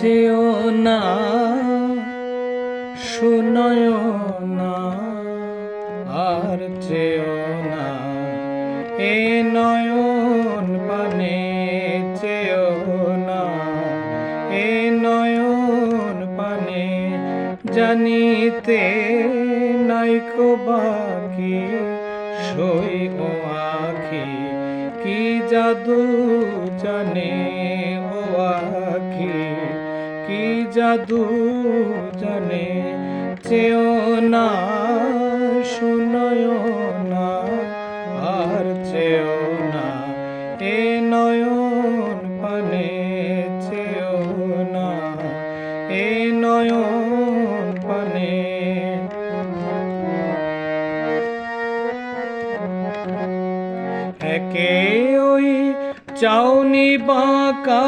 চেও না, শুনয় না, আর চেও না। এ নয়ন পানে চেও না, এ নয়ন পানে জানিতে নাইকো বাকি সই ও আখি, কি জাদু জানে ও আখি। কি জাদু জানে? চেও না, শুনয় না, আর চেও না, এ নয়ন পানে চেও না, এ নয়ন পানে। একে চাউনি বাঁকা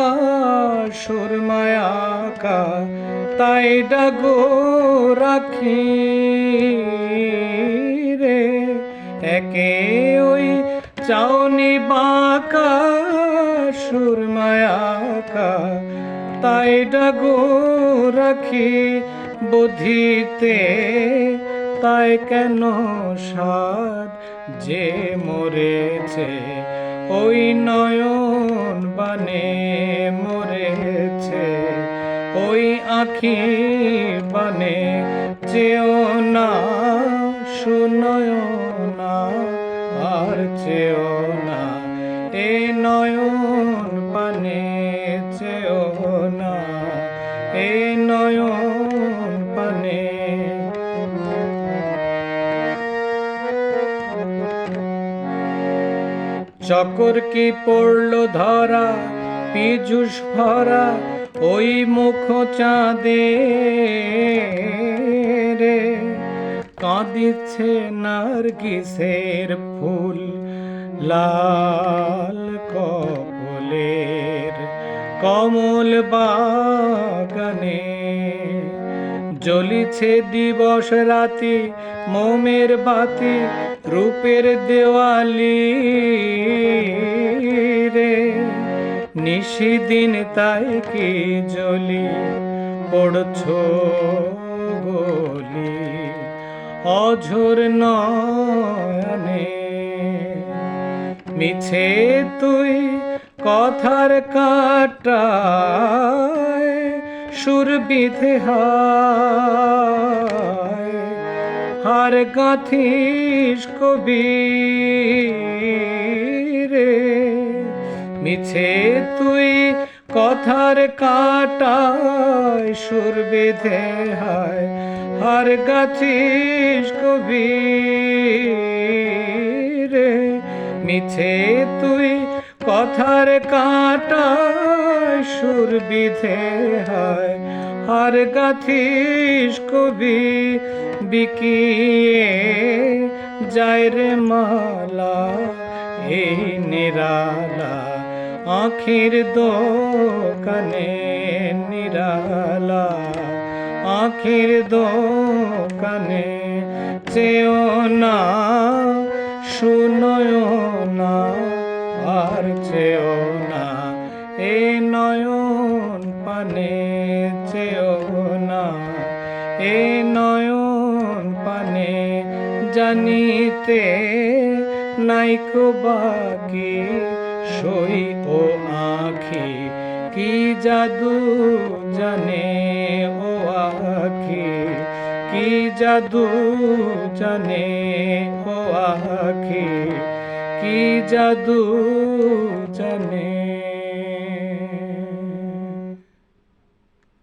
সুরমায়াকা তাই ডাগো রাখি রে। একে ওই চাউনি বাঁকা সুরমায়াকা তাই ডাগো রাখি বুদ্ধিতে। তাই কেন সার যে মরেছে ওই নয়ন বানে মরেছে ওই আখি বানে চেও না শুনয় না, আর চেও না। এ নয়ন পানে চেও না, এ চকর কি পড়ল ধরা পিজুষ ভরা ওই মুখ চাঁদে রে কাঁদিচ্ছে নার্গিসের ফুল, লাল কপলের কমল বাগানে জ্বলিছে দিবস রাতি, মোমের বাতি, রূপের দেওয়ালি রে। নিশিদিন তাই কি জ্বলি, পড়ছ গলি, অঝোর নয়নে। মিছে তুই কথার কাটায় সুর বিধে হার গাথিস কবি রে মিছে তুই কথার কাটায় সুর বেঁধে হায়। হার গাছিস কবি রে মিছে তুই কথার কাটায় সুর বিধে হয়। আর গাথিস কবি বিকিয়ে যায় রে মালা, এই নিরালা আখির দোকানে নিরালা, আখির দোকানে চেও না, শুনয় না। আর চেও না এ নয়ন পানে চেও না এ নয়ন পানে জানিতে নাইকো বাকি সই ও আখি, কি জাদু জানে ও আখি, কি জাদু জানে ও আখি। की जादू चने।